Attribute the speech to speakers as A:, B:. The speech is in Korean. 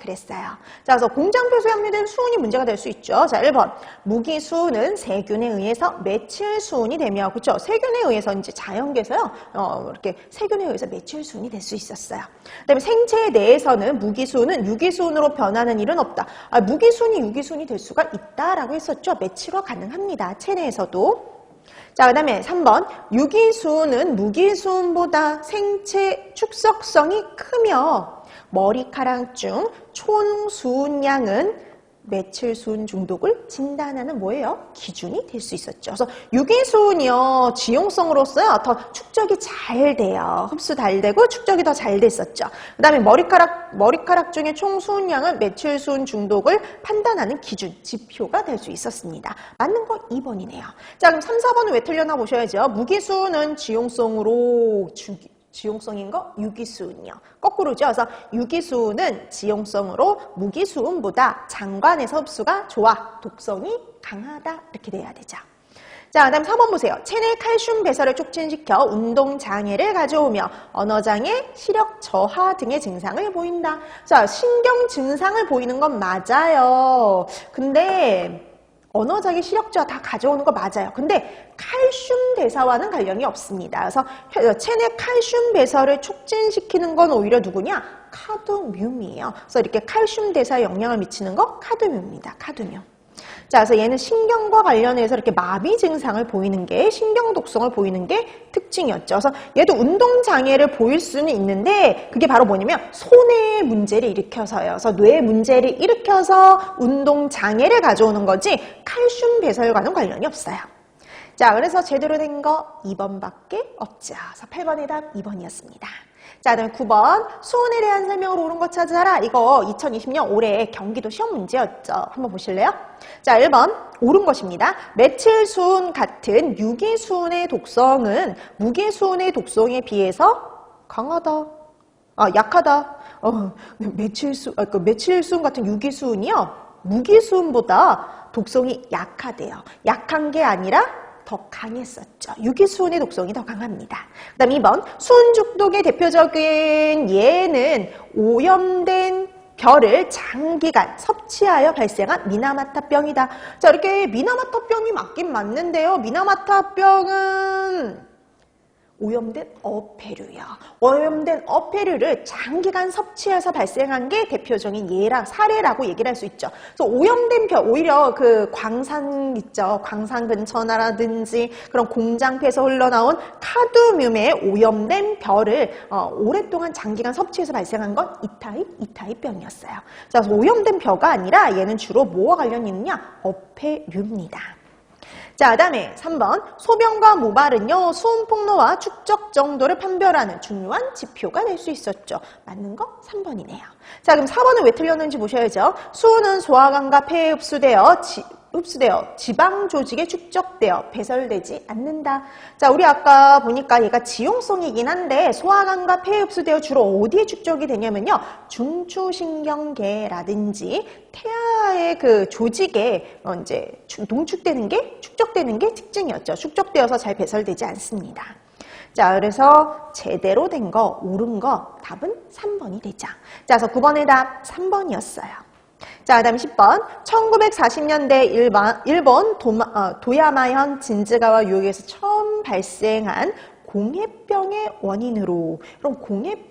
A: 그랬어요. 자, 그래서 공장표소에 함유된 수은이 문제가 될 수 있죠. 자, 1번. 무기 수은은 세균에 의해서 메칠 수은이 되며, 그쵸? 세균에 의해서 이제 자연계에서요, 어, 이렇게 세균에 의해서 메칠 수은이 될 수 있었어요. 그 다음에 생체 내에서는 무기 수은은 유기 수은으로 변하는 일은 없다. 아, 무기 수은이 유기 수은이 될 수가 있다라고 했었죠. 메칠화 가능합니다. 체내에서도. 자, 그 다음에 3번. 유기수은은 무기수은보다 생체 축적성이 크며 머리카락 중 촌수은량은 메칠수은 중독을 진단하는 뭐예요? 기준이 될 수 있었죠. 그래서 유기수은이요, 지용성으로서요, 더 축적이 잘 돼요. 흡수 잘 되고 축적이 더 잘 됐었죠. 그 다음에 머리카락, 머리카락 중에 총 수은량은 메칠수은 중독을 판단하는 기준, 지표가 될 수 있었습니다. 맞는 거 2번이네요. 자, 그럼 3, 4번은 왜 틀렸나 보셔야죠. 무기수은은 지용성으로 주기, 지용성인 거 유기수은이요. 거꾸로죠. 그래서 유기수은은 지용성으로 무기수은보다 장관에서 흡수가 좋아. 독성이 강하다. 이렇게 돼야 되죠. 자, 그 다음 4번 보세요. 체내 칼슘 배설을 촉진시켜 운동장애를 가져오며 언어장애, 시력 저하 등의 증상을 보인다. 자, 신경 증상을 보이는 건 맞아요. 근데 언어장애, 시력 저하 다 가져오는 거 맞아요. 근데 칼슘 대사와는 관련이 없습니다. 그래서 체내 칼슘 배설을 촉진시키는 건 오히려 누구냐? 카드뮴이에요. 그래서 이렇게 칼슘 대사에 영향을 미치는 거 카드뮴입니다. 카드뮴. 자, 그래서 얘는 신경과 관련해서 이렇게 마비 증상을 보이는 게 신경 독성을 보이는 게 특징이었죠. 그래서 얘도 운동 장애를 보일 수는 있는데 그게 바로 뭐냐면 손해 문제를 일으켜서요. 그래서 뇌 문제를 일으켜서 운동 장애를 가져오는 거지 칼슘 배설과는 관련이 없어요. 자, 그래서 제대로 된 거 2번밖에 없죠. 그래서 8번의 답 2번이었습니다. 자, 다음에 9번 수온에 대한 설명으로 옳은 것 찾아라. 이거 2020년 올해 경기도 시험 문제였죠. 한번 보실래요? 자, 1번 옳은 것입니다. 메칠수은 같은 유기수은의 독성은 무기수은의 독성에 비해서 강하다. 아, 약하다. 어, 메칠수, 아, 그 메칠수은 같은 유기수은이요. 무기수은보다 독성이 약하대요. 약한 게 아니라 더 강했었죠. 유기수은의 독성이 더 강합니다. 그 다음 2번 수은 중독의 대표적인 예는 오염된 별을 장기간 섭취하여 발생한 미나마타병이다. 자 이렇게 미나마타병이 맞긴 맞는데요. 미나마타병은 오염된 어패류야. 오염된 어패류를 장기간 섭취해서 발생한 게 대표적인 예라 사례라고 얘기를 할 수 있죠. 그래서 오염된 별 오히려 그 광산 있죠. 광산 근처나라든지 그런 공장폐에서 흘러나온 카드뮴의 오염된 별을 어, 오랫동안 장기간 섭취해서 발생한 건 이타입 이타입 병이었어요. 자, 그래서 오염된 벼가 아니라 얘는 주로 뭐와 관련이 있느냐? 어패류입니다. 자, 다음에 3번. 소변과 모발은요, 수온 폭로와 축적 정도를 판별하는 중요한 지표가 될 수 있었죠. 맞는 거 3번이네요. 자, 그럼 4번은 왜 틀렸는지 보셔야죠. 수온은 소화관과 폐에 흡수되어 지, 흡수되어 지방 조직에 축적되어 배설되지 않는다. 자, 우리 아까 보니까 얘가 지용성이긴 한데 소화관과 폐에 흡수되어 주로 어디에 축적이 되냐면요. 중추신경계라든지 태아의 그 조직에 어, 이제 농축되는 게 축적되는 게 특징이었죠. 축적되어서 잘 배설되지 않습니다. 자, 그래서 제대로 된 거, 옳은 거 답은 3번이 되죠. 자, 그래서 9번의 답 3번이었어요. 자, 그 다음 10번. 1940년대 일반, 일본 도마, 어, 도야마현 진즈가와 유역에서 처음 발생한 공해병의 원인으로 그럼 공해